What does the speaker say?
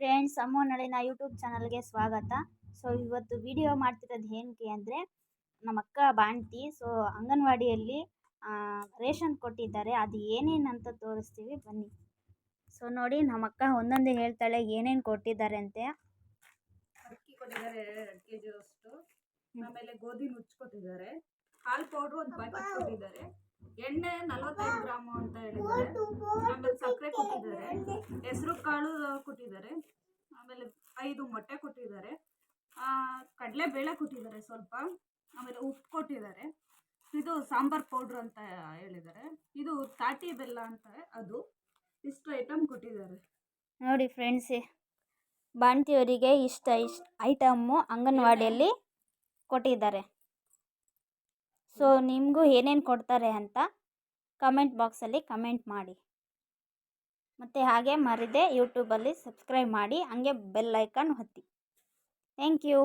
Friends ಅಮ್ಮು ನಳಿನ YouTube ಚಾನಲ್ಗೆ ಸ್ವಾಗತ. So ಇವತ್ತು ವಿಡಿಯೋ ಮಾಡ್ತಿರೋದು ಏನಕ್ಕೆ ಅಂದರೆ ನಮ್ಮ ಅಕ್ಕ ಬಾಣ್ತಿ ಸೊ ಅಂಗನವಾಡಿಯಲ್ಲಿ ರೇಷನ್ ಕೊಟ್ಟಿದ್ದಾರೆ. ಅದು ಏನೇನು ಅಂತ ತೋರಿಸ್ತೀವಿ ಬನ್ನಿ. ಸೊ ನೋಡಿ ನಮ್ಮ ಅಕ್ಕ ಒಂದೊಂದೇ ಹೇಳ್ತಾಳೆ ಏನೇನು ಕೊಟ್ಟಿದ್ದಾರೆ ಅಂತೆ. ಅಕ್ಕಿ ಕೊಟ್ಟಿದ್ದಾರೆ ಎರಡು ಕೆ ಅಷ್ಟು. ಆಮೇಲೆ ಗೋಧಿ ಕೊಟ್ಟಿದ್ದಾರೆ. ಹಾಲು ಪೌಡ್ರು ಒಂದು ಪ್ಯಾಕೆಟ್ ಕೊಟ್ಟಿದ್ದಾರೆ. ಎಣ್ಣೆ ನಲವತ್ತೈದು ಗ್ರಾಮು ಅಂತ ಹೇಳಿದ್ದಾರೆ. ಹೆಸರು ಕಾಳು ಕೊಟ್ಟಿದ್ದಾರೆ. ಆಮೇಲೆ ಐದು ಮೊಟ್ಟೆ ಕೊಟ್ಟಿದ್ದಾರೆ. ಕಡಲೆಬೇಳೆ ಕೊಟ್ಟಿದ್ದಾರೆ ಸ್ವಲ್ಪ. ಆಮೇಲೆ ಉಪ್ಪು ಕೊಟ್ಟಿದ್ದಾರೆ. ಇದು ಸಾಂಬಾರ್ ಪೌಡ್ರ್ ಅಂತ ಹೇಳಿದ್ದಾರೆ. ಇದು ತಾಟಿ ಬೆಲ್ಲ ಅಂತ ಅದು. ಇಷ್ಟು ಐಟಮ್ ಕೊಟ್ಟಿದ್ದಾರೆ. ನೋಡಿ ಫ್ರೆಂಡ್ಸ್, ಬಾಣ್ತಿಯವರಿಗೆ ಇಷ್ಟ ಇಷ್ಟ ಐಟಮ್ಮು ಅಂಗನವಾಡಿಯಲ್ಲಿ ಕೊಟ್ಟಿದ್ದಾರೆ. ಸೊ ನಿಮಗೂ ಏನೇನು ಕೊಡ್ತಾರೆ ಅಂತ ಕಮೆಂಟ್ ಬಾಕ್ಸಲ್ಲಿ ಕಮೆಂಟ್ ಮಾಡಿ. ಮತ್ತು ಹಾಗೆ ಮರಿದೆ ಯೂಟ್ಯೂಬಲ್ಲಿ ಸಬ್ಸ್ಕ್ರೈಬ್ ಮಾಡಿ ಹಂಗೆ ಬೆಲ್ ಐಕಾನ್ ಒತ್ತಿ. Thank you